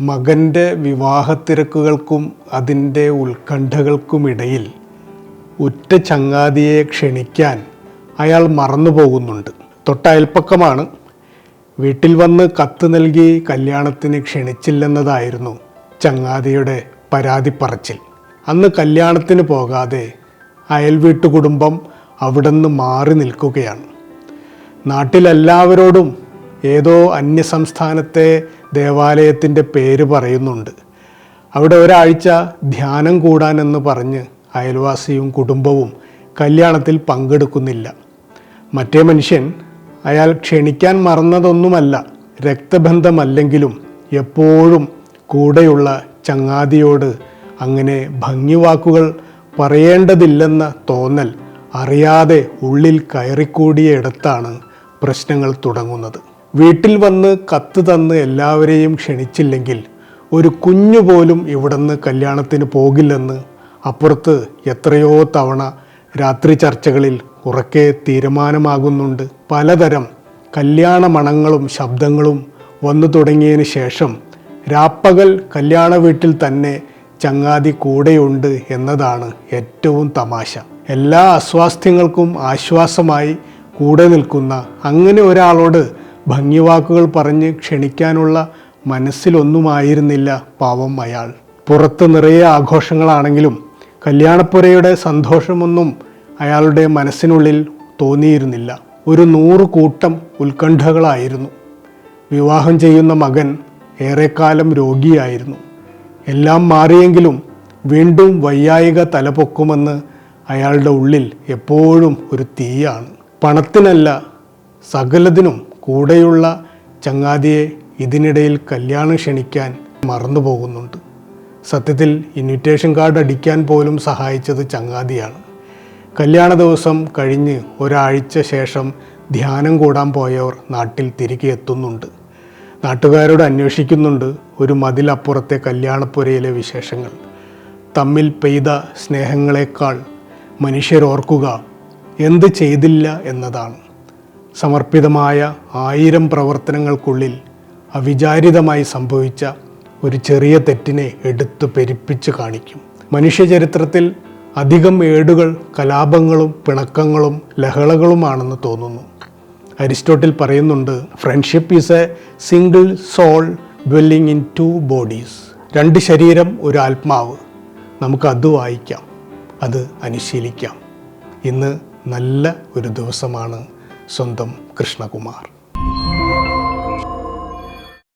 മകന്റെ വിവാഹത്തിരക്കുകൾക്കും അതിന്റെ ഉത്കണ്ഠകൾക്കുമിടയിൽ ഉറ്റ ചങ്ങാതിയെ ക്ഷണിക്കാൻ അയാൾ മറന്നു പോകുന്നുണ്ട്. തൊട്ടയൽപ്പക്കമാണ് വീട്ടിൽ വന്ന് കത്ത് നൽകി കല്യാണത്തിന് ക്ഷണിച്ചില്ലെന്നതായിരുന്നു ചങ്ങാതിയുടെ പരാതി പറച്ചിൽ അന്ന് കല്യാണത്തിന് പോകാതെ അയൽ വീട്ടുകുടുംബം അവിടുന്ന് മാറി നിൽക്കുകയാണ്. നാട്ടിലെല്ലാവരോടും ഏതോ അന്യസംസ്ഥാനത്തെ ദേവാലയത്തിന്റെ പേര് പറയുന്നുണ്ട്. അവിടെ ഒരാഴ്ച ധ്യാനം കൂടാനെന്ന് പറഞ്ഞ് അയൽവാസിയും കുടുംബവും കല്യാണത്തിൽ പങ്കെടുക്കുന്നില്ല. മറ്റേ മനുഷ്യൻ അയാൾ ക്ഷണിക്കാൻ മറന്നതൊന്നുമല്ല രക്തബന്ധമല്ലെങ്കിലും എപ്പോഴും കൂടെയുള്ള ചങ്ങാതിയോട് അങ്ങനെ ഭംഗിവാക്കുകൾ പറയേണ്ടതില്ലെന്ന തോന്നൽ അറിയാതെ ഉള്ളിൽ കയറിക്കൂടിയ ഇടത്താണ് പ്രശ്നങ്ങൾ തുടങ്ങുന്നത്. വീട്ടിൽ വന്ന് കത്ത് തന്ന് എല്ലാവരെയും ക്ഷണിച്ചില്ലെങ്കിൽ ഒരു കുഞ്ഞു പോലും ഇവിടുന്ന് കല്യാണത്തിന് പോകില്ലെന്ന് അപ്പുറത്ത് എത്രയോ തവണ രാത്രി ചർച്ചകളിൽ ഉറക്കെ തീരുമാനമാകുന്നുണ്ട്. പലതരം കല്യാണ മണങ്ങളും ശബ്ദങ്ങളും വന്നു തുടങ്ങിയതിന് ശേഷം രാപ്പകൽ കല്യാണ വീട്ടിൽ തന്നെ ചങ്ങാതി കൂടെയുണ്ട് എന്നതാണ് ഏറ്റവും തമാശ. എല്ലാ അസ്വാസ്ഥ്യങ്ങൾക്കും ആശ്വാസമായി കൂടെ നിൽക്കുന്ന അങ്ങനെ ഒരാളോട് ഭംഗിവാക്കുകൾ പറഞ്ഞ് ക്ഷണിക്കാനുള്ള മനസ്സിലൊന്നുമായിരുന്നില്ല പാവം അയാൾ. പുറത്ത് നിറയെ ആഘോഷങ്ങളാണെങ്കിലും കല്യാണപ്പുരയുടെ സന്തോഷമൊന്നും അയാളുടെ മനസ്സിനുള്ളിൽ തോന്നിയിരുന്നില്ല. ഒരു നൂറ് കൂട്ടം ഉത്കണ്ഠകളായിരുന്നു. വിവാഹം ചെയ്യുന്ന മകൻ ഏറെക്കാലം രോഗിയായിരുന്നു. എല്ലാം മാറിയെങ്കിലും വീണ്ടും വയ്യായിക തലപൊക്കുമെന്ന് അയാളുടെ ഉള്ളിൽ എപ്പോഴും ഒരു തീയാണ്. പണത്തിനല്ല സകലതിനും കൂടെയുള്ള ചങ്ങാതിയെ ഇതിനിടയിൽ കല്യാണം ക്ഷണിക്കാൻ മറന്നു പോകുന്നുണ്ട്. സത്യത്തിൽ ഇൻവിറ്റേഷൻ കാർഡ് അടിക്കാൻ പോലും സഹായിച്ചത് ചങ്ങാതിയാണ്. കല്യാണ ദിവസം കഴിഞ്ഞ് ഒരാഴ്ച ശേഷം ധ്യാനം കൂടാൻ പോയവർ നാട്ടിൽ തിരികെ എത്തുന്നുണ്ട്. നാട്ടുകാരോട് അന്വേഷിക്കുന്നുണ്ട് ഒരു മതിലപ്പുറത്തെ കല്യാണപ്പുരയിലെ വിശേഷങ്ങൾ. തമ്മിൽ പെയ്ത സ്നേഹങ്ങളെക്കാൾ മനുഷ്യരോർക്കുക എന്ത് ചെയ്തില്ല എന്നതാണ്. സമർപ്പിതമായ ആയിരം പ്രവർത്തനങ്ങൾക്കുള്ളിൽ അവിചാരിതമായി സംഭവിച്ച ഒരു ചെറിയ തെറ്റിനെ എടുത്തു പെരുപ്പിച്ച് കാണിക്കും. മനുഷ്യചരിത്രത്തിൽ അധികം ഏടുകൾ കലാപങ്ങളും പിണക്കങ്ങളും ലഹളകളുമാണെന്ന് തോന്നുന്നു. അരിസ്റ്റോട്ടിൽ പറയുന്നുണ്ട് friendship is a single soul dwelling in two bodies രണ്ട് ശരീരം ഒരു ആത്മാവ്. നമുക്ക് അത് വായിക്കാം അത് അനുശീലിക്കാം. ഇന്ന് നല്ല ഒരു ദിവസമാണ് സ്വന്തം കൃഷ്ണകുമാർ.